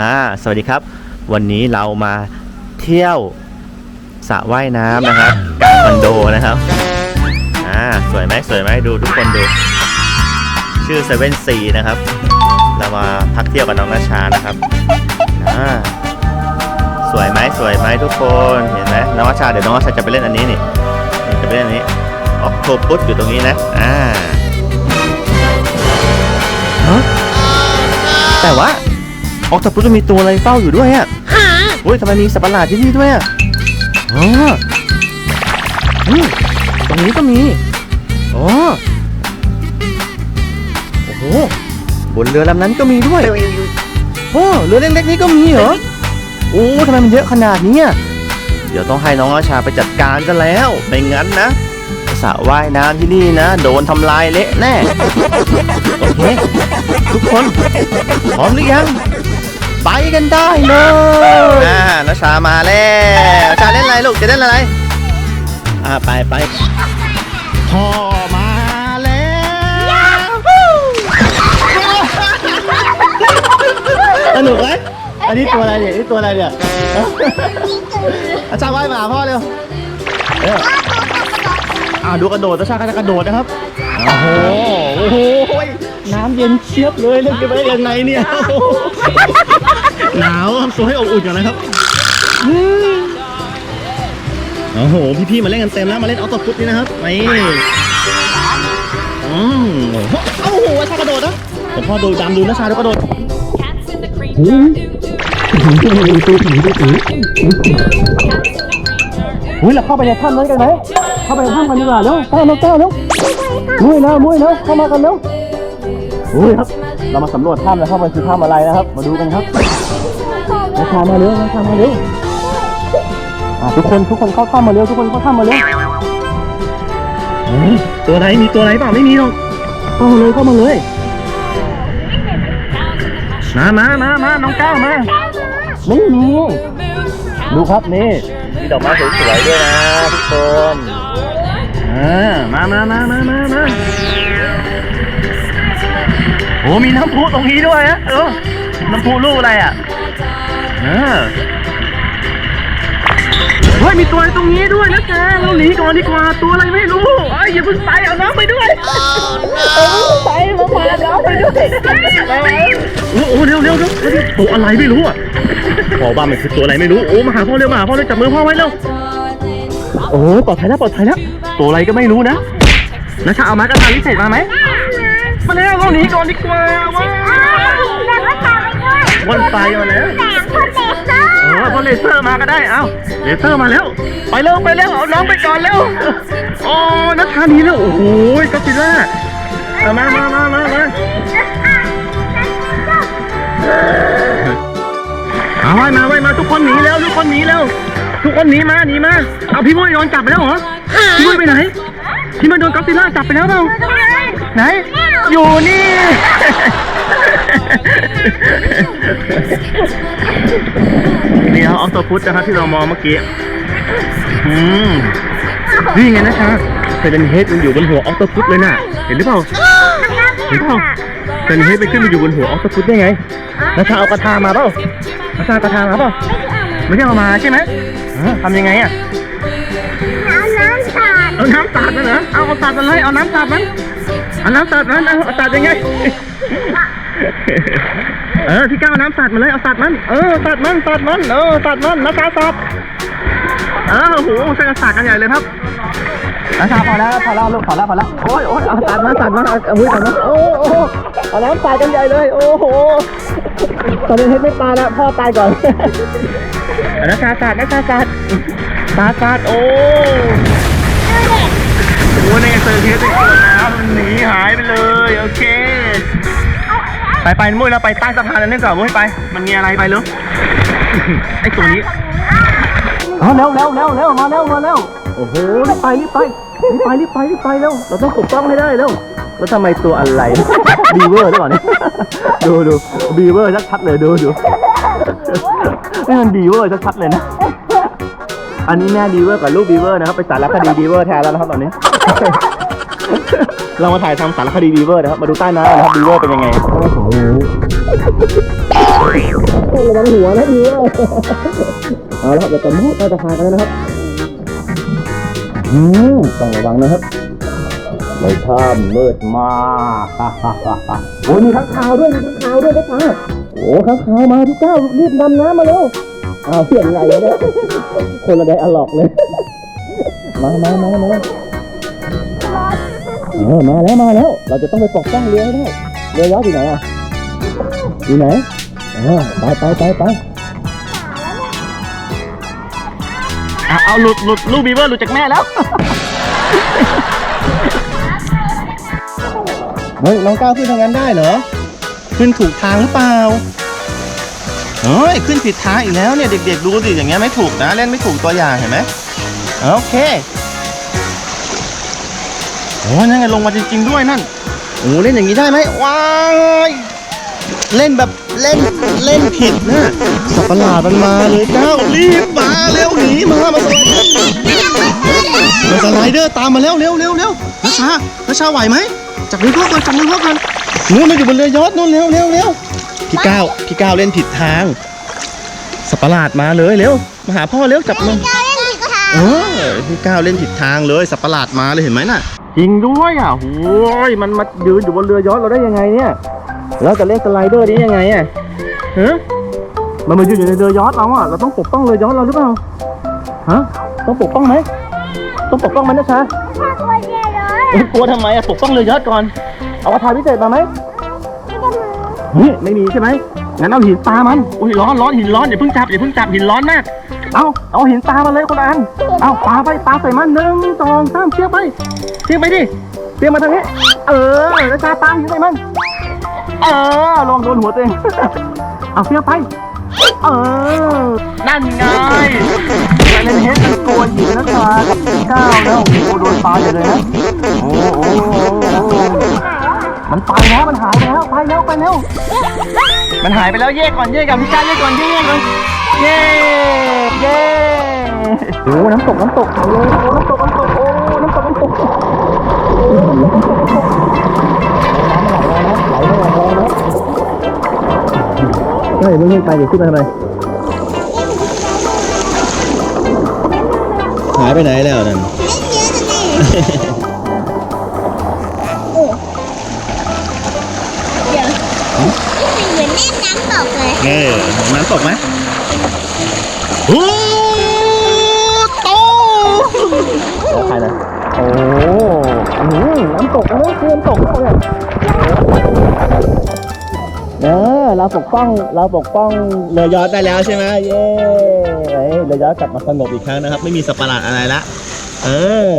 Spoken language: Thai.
อ่าสวัสดีครับ วันนี้เรามาเที่ยวสระว่ายน้ำนะครับกลางคอนโดนะครับอ่าสวยไหมสวยไหมดูทุกคนดู ชื่อเซเว่นซีนะครับ เรามาพักเที่ยวกับน้องนาชานะครับอ่าสวยไหมสวยไหมทุกคนเห็นไหมน้องนาชาเดี๋ยวน้องนาชาจะไปเล่นอันนี้นี่จะไปเล่นอันนี้ออกโทปุสอยู่ตรงนี้นะอ่าฮะแต่ว่า ออกจากปุ๊บจะมีตัวอะไรเฝ้าอยู่ด้วยอะอุ้ยทำไมมีสัตว์ประหลาดที่นี่ด้วยอะอ๋ออืมตรงนี้ก็มีอ๋อโอ้โห บนเรือลำนั้นก็มีด้วยโอ้เรือเล็กๆนี้ก็มีเหรอ โอ้ทำไมมันเยอะขนาดนี้อะเดี๋ยวต้องให้น้องอาชาไปจัดการกันแล้ว ไม่งั้นนะสระว่ายน้ำที่นี่นะ โดนทำลายเละแน่ โอเค ทุกคน พร้อมหรือยัง ไปกันได้เลยอ่านาชามาแล้วชาเล่นอะไรลูกจะเล่นอะไรอ่าไปไปพ่อมาแล้วสนุกไหมอันนี้ตัวอะไรเนี่ยนี่ตัวอะไรเนี่ยอาชาว่ายมาหาพ่อเร็วเร็วอ่าดูกระโดดนาชาก็จะกระโดดนะครับโอ้โหโอ้โหน้ำเย็นเชียบเลยเล่นกันไปยังไงเนี่ย หนาวครับตัวให้อบอุ่นก่อนนะครับอืมโอ้โห พี่ๆมาเล่นกันเต็มแล้ว มาเล่นออโต้ฟุตนี่นะครับนี่อืมโอ้โหอาชากระโดดนะแต่พ่อดูดำดูนะชาดูกระโดด Cats in the cream jar, do do. ถึงตัวถึงตัวถึงตัวถึง Cats in the cream jar, อุ้ยเราเข้าไปในถ้ำนั้นกันไหมเข้าไปในถ้ำกันดีกว่าเร็วเต้าเร็วเต้าเร็วมุ้ยเร็วมุ้ยเร็วเข้ามากันเร็วอุ้ยครับ เรามาสำรวจถ้ำแล้วเข้าไปคือถ้ำอะไรนะครับ มาดูกันครับ มาชามาเร็วมาชามาเร็วอะทุกคนทุกคนเข้าถ้ำมาเร็วทุกคนเข้าถ้ำมาเร็วเฮ้ยตัวไหนมีตัวไหนเปล่าไม่มีหรอกเข้ามาเลยเข้ามาเลย cows in the pasture, มามามามาน้องก้าวมา cows ไม่มี moo. ดูครับนี่มีดอกไม้สวยๆด้วยนะทุกคนอ่ามามามามามามาโอ้มีน้ำพุตรงนี้ด้วยนะเออน้ำพุลูกอะไรอะเออเฮ้ยมีตัวอะไรตรงนี้ด้วยนะแกเราหนีก่อนดีกว่าตัวอะไรไม่รู้เอ้ยอย่าเพิ่งไปเอาน้ำไปด้วยเอาไปมาพาน้ำไปด้วยโอ้โหเร็วเร็วเร็วเร็วตัวอะไรไม่รู้อะพ่อบ้ามันคือตัวอะไรไม่รู้โอ้มาหาพ่อเร็วมาหาพ่อเร็วจับมือพ่อไว้เร็วโอ้ยปลอดภัยแล้วปลอดภัยแล้วตัวอะไรก็ไม่รู้นะนะชาเอาไม้กระทาวิเศษมาไหมมาแล้วเราหนีก่อนดีกว่าว้า ววันไฟมาแล้วโอ้ยพอเลเซอร์มาก็ได้ เอ้า เลเซอร์มาแล้ว ไปเร็วไปเร็ว เอาน้องไปก่อนเร็วโอ้นัชชานีแล้ว โอ้โหก็ซิล่าเอามามามามามาเอาไว้มาไว้มาทุกคนหนีแล้วทุกคนหนีแล้วทุกคนหนีมาหนีมา เอาพี่มุ้ยโดนจับไปแล้วเหรอ พี่มุ้ยไปไหน พี่มุ้ยโดนก็ซิล่าจับไปแล้วเปล่าไหน อยู่นี่ นี่ครับออโตพุทนะครับที่เรามองเมื่อกี้ อืมนี่ไงนะชาเซเลนเฮดมันอยู่บนหัวออโตพุทเลยน่ะ เห็นหรือเปล่า เห็นเปล่าเซเลนเฮดไปขึ้นมาอยู่บนหัวออโตพุทได้ไงนะชาเอากระทามาเปล่านะชาเอากระทามาเปล่าไม่ใช่เอามาใช่ไหมเออทำยังไงอะเอาน้ำสาดมันเหรอเอาเอาสาดมันเลยเอาน้ำสาดมันเอาน้ำสาดมันเอาเอาสาดยังไง เออพี่ก้าวเอาน้ำสาดมันเลยเอาสาดมันเออสาดมันสาดมันเออสาดมันนะสาดสาดเออโหช่วยกันสาดกันใหญ่เลยครับนะชาพอแล้วพอแล้วลูกพอแล้วพอแล้วโอ้ยโอ้ยเอาสาดมันสาดมันเอาเอามือสาดมันโอ้โอ้เอาน้ำสาดกันใหญ่เลย โอ้โหตอนนี้เฮ็ดไม่ตายแล้วพ่อตายก่อนเอานะชาสาดนะชาสาดสาดสาดโอ้โอ้ในเซอร์เทสอีกตัวแล้วมันหนีหายไปเลย โอเค ไปไปมุ้ยเราไปใต้สะพานนั้นดีกว่ามุ้ยไป มันมีอะไรไปเร็วไอตัวนี้เอาเร็วเร็วเร็วเร็วมาเร็วมาเร็วโอ้โหรีบไปรีบไปรีบไปรีบไปรีบไปเร็วเราต้องปกป้องให้ได้เร็วแล้วทำไมตัวอะไรบีเวอร์ด้วยก่อนนี่ดูดูบีเวอร์ชัดๆเลยดูดูนี่มันบีเวอร์ชัดๆเลยนะอันนี้แม่บีเวอร์กับลูกบีเวอร์นะครับไปสารคดีบีเวอร์แทนแล้วนะครับตอนนี้ เรามาถ่ายทำสารคดีบีเวอร์นะครับมาดูใต้น้ำนะครับบีเวอร์เป็นยังไงโอ้โหระวังหัวนะดิวเอาละครับเดี๋ยวจะมุดใต้สะพานกันแล้วนะครับอืมต้องระวังนะครับในถ้ำมืดมากโอ้ยมีข้างคาวด้วยมีข้างคาวด้วยนะป้าโอ้ข้างคาวมาพี่เจ้ารีบดำน้ำมาเร็วอ้าวเสียงไรเนี่ยคนละไดอะล็อกเลย มามามามา เออมาแล้วมาแล้ว เราจะต้องไปปกป้องเรือให้ได้เรือยอชต์อยู่ไหนอะอยู่ไหนเออไปไปไปไปอะเอาหลุดหลุดลูกบีเวอร์หลุดจากแม่แล้ว เฮ้ยน้องก้าวขึ้นทางนั้นได้เหรอ ขึ้นถูกทางหรือเปล่าเฮ้ยขึ้นผิดทางอีกแล้วเนี่ยเด็กๆดูสิอย่างเงี้ยไม่ถูกนะ เล่นไม่ถูกตัวอย่างเห็นไหมโอเค โอ้นั่นไงลงมาจริงๆด้วยนั่นโอ้เล่นอย่างนี้ได้ไหมว้ายเล่นแบบเล่นเล่นผิดนะสัตว์ประหลาดมันมาเลยเจ้ารีบมาเร็วหนีมามาสไลเดอร์มาสไลเดอร์ตามมาเร็วเร็วเร็วเร็วนัชชานัชชาไหวไหมจับมือพ่อก่อนจับมือพ่อก่อนนู้นมันอยู่บนเรือยอชต์นู้นเร็วเร็วเร็วพี่ก้าวพี่ก้าวเล่นผิดทางสัตว์ประหลาดมาเลยเร็วมาหาพ่อเร็วจับมือเออพี่ก้าวเล่นผิดทางเลยสัตว์ประหลาดมาเลยเห็นไหมน่ะ จริงด้วยอะโอ้ยมันมายืนอยู่บนเรือยอชเราได้ยังไงเนี่ยเราจะเล่นสไลเดอร์นี้ยังไงอะฮะมันมายืนอยู่ในเรือยอชเราอะ เราต้องปกป้องเรือยอชเราหรือเปล่า ฮะ ต้องปกป้องไหม ต้องปกป้องมันนะชาเอ้ยกลัวทำไมอะ ปกป้องเรือยอชก่อน เอากระทาพิเศษมาไหมไม่มีใช่ไหมงั้นเอาหินปามัน อุ้ยร้อนร้อนหินร้อนอย่าเพิ่งจับอย่าเพิ่งจับหินร้อนมาก เอาเอาหินปลามาเลยคนอัน เอาปลาไปปลาใส่มันหนึ่งสองสามเสียบไปเสียบไปดิเสียบมาทางนี้ เออแล้วจ้าปลาหินใส่มัน เออลองโดนหัวตัวเอง เอาเสียบไป เออ นั่นไงไปเล่นเฮดกันโกนหินนะจ๊ะกับพี่ก้าวแล้วโอ้โหโดนปลาใหญ่เลยนะ โอ้โห มันไปแล้วมันหายไปแล้วไปแล้วไปแล้ว มันหายไปแล้วเย่ก่อนเย่กับพี่ก้าเย่ก่อนเย่เย่ก่อนเย่เย่โอ้น้ำตกน้ำตกเอาเลยโอ้น้ำตกน้ำตกโอ้น้ำตกน้ำตกน้ำไหลแรงนะไหลแรงแรงนะเฮ้ยมึงขึ้นไปเดี๋ยวขึ้นไปทำไมหายไปไหนแล้วนั่น ออน้ำตกไหมโอ้โตใครนะโอ้อืมน้ำตกนะเพื่อนตกแล้วเนี่ยเออเราปกป้องเราปกป้องเรือยอชต์ได้แล้วใช่ไหมเย้เฮ้ยเรือยอชต์กลับมาสงบอีกครั้งนะครับ ไม่มีสัตว์ปะหลาดอะไรละเออ